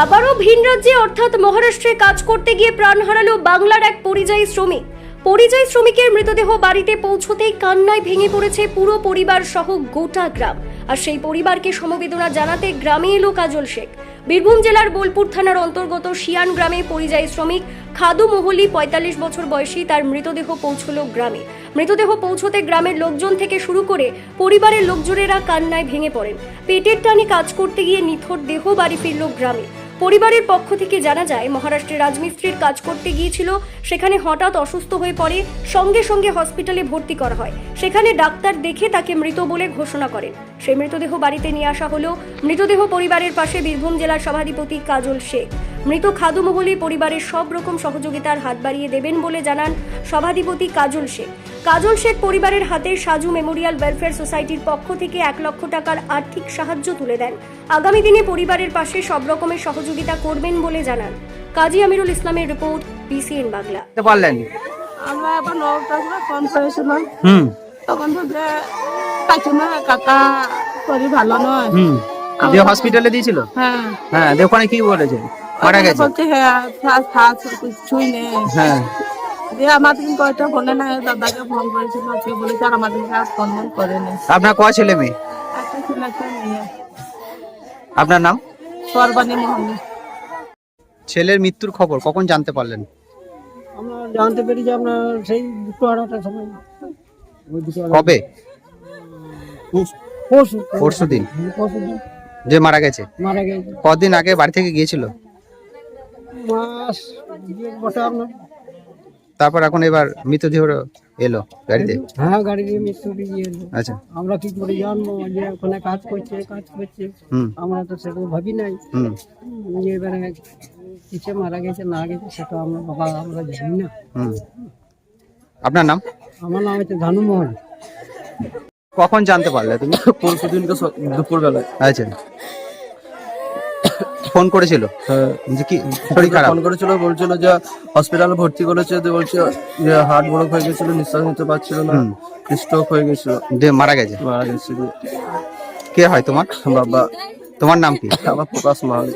আবারও ভিন রাজ্যে অর্থাৎ মহারাষ্ট্রে কাজ করতে গিয়ে প্রাণ হারালো বাংলার এক পরিযায়ী শ্রমিক। পরিযায়ী শ্রমিকের মৃতদেহ বাড়িতে পৌঁছতেই কান্নায় ভেঙে পড়েছে পুরো পরিবার সহ গোটা গ্রাম। আর সেই পরিবারকে সমবেদনা জানাতে গ্রামে এলো কাজল শেখ। বীরভূম জেলার বোলপুর থানার অন্তর্গত শিয়ান গ্রামে পরিযায়ী শ্রমিক খাদু মোহলি পঁয়তাল্লিশ বছর বয়সী তার মৃতদেহ পৌঁছলো গ্রামে। মৃতদেহ পৌঁছতে গ্রামের লোকজন থেকে শুরু করে পরিবারের লোকজনেরা কান্নায় ভেঙে পড়েন। পেটের টানে কাজ করতে গিয়ে নিথর দেহ বাড়ি ফিরল গ্রামে। পরিবারের পক্ষ থেকে জানা যায় মহারাষ্ট্রে রাজমিস্ত্রির কাজ করতে গিয়েছিল, সেখানে হঠাৎ অসুস্থ হয়ে পড়ে, সঙ্গে সঙ্গে হসপিটালে ভর্তি করা হয়। সেখানে ডাক্তার দেখে তাকে মৃত বলে ঘোষণা করেন। সেই মৃতদেহ বাড়িতে নিয়ে আসা হলো। মৃতদেহ পরিবারের পাশে বীরভূম জেলার সভাধিপতি কাজল শেখ। মৃত খাদু মহলি পরিবারের সব রকম সহযোগিতার হাত বাড়িয়ে দেবেন বলে জানান সভাধিপতি কাজল শেখ। কাজল শেখ পরিবারের হাতে সাজু মেমোরিয়াল ওয়েলফেয়ার সোসাইটির পক্ষ থেকে এক লক্ষ টাকার আর্থিক সাহায্য তুলে দেন। আগামী দিনে পরিবারের পাশে সব রকমের সহযোগিতা করবেন বলে জানান। কাজী আমিরুল ইসলামের রিপোর্ট বিসিএন বাংলা। পারলেন আমরা এখন নটা করে ফোন করেছিল হুম। তখন তো যে কাকা শরীর ভালো নয়। হুম। দিয়ে হসপিটালে দিয়েছিল? হ্যাঁ। হ্যাঁ ওখানে কি বলেছে মারা গেছে? হ্যাঁ শ্বাস শ্বাস নেই। হ্যাঁ। আমাদের কয়টা বলে না দাদাকে ফোন করেছিল সে বলেছে আর আমাদের আর ফোন ফোন করেনি আপনার কয় ছেলে মেয়ে? একটা ছিল একটা মেয়ে। আপনার নাম? সর্বানী মোহাম্মদ ছেলের মৃত্যুর খবর কখন জানতে পারলেন? আমরা জানতে পেরি যে আপনার সেই দুটো আড়াইটার সময়। কবে? পরশু। পরশু। দিন। পরশু দিন। যে মারা গেছে? মারা গেছে। কদিন আগে বাড়ি থেকে গিয়েছিল? মাস বসে আপনার তারপর এখন এবার মৃতদেহ এলো গাড়িতে? হ্যাঁ গাড়ি দিয়ে মৃত্যু দিয়ে এলো। আচ্ছা। আমরা কি করে জানব যে ওখানে কাজ করছে কাজ করছে। হুম। আমরা তো সেটা ভাবি নাই। হুম। যে এবারে কিসে মারা গেছে না গেছে সেটা আমরা বাবা আমরা জানি না। হুম। আপনার নাম? আমার নাম হচ্ছে ধানুমোহন কখন জানতে পারলে তুমি? পরশু দিনকে দুপুর বেলায় আচ্ছা। ফোন করেছিল? হ্যাঁ। যে কি শরীর খারাপ। ফোন করেছিল বলছিল যে হসপিটালে ভর্তি করেছে যে বলছে যে হার্ট ব্লক হয়ে গেছিল নিঃশ্বাস নিতে পারছিল না। স্ট্রোক হয়ে গেছিল। যে মারা গেছে? মারা গেছে। কে হয় তোমার? বাবা। তোমার নাম কি? আমার প্রকাশ মাহালি